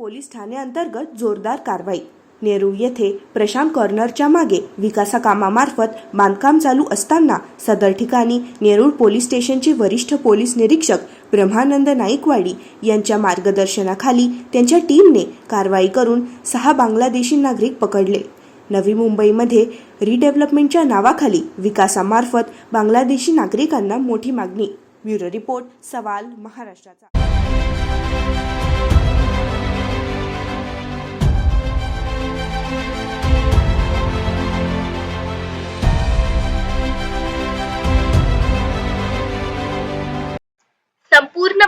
Police ठाण्याअंतर्गत जोरदार कारवाई. नेरूळ येथे प्रशांत कॉर्नरच्या मागे विकासा कामामार्फत बांधकाम चालू असताना सदर ठिकाणी नेरूळ पोलीस स्टेशनचे वरिष्ठ पोलीस निरीक्षक ब्रह्मानंद नाईकवाडी यांच्या मार्गदर्शनाखाली त्यांच्या टीमने कारवाई करून सहा बांगलादेशी नागरिक पकडले. नवी मुंबईमध्ये रिडेव्हलपमेंटच्या नावाखाली विकासामार्फत बांगलादेशी नागरिकांना मोठी मागणी. ब्युरो रिपोर्ट सवाल महाराष्ट्राचा.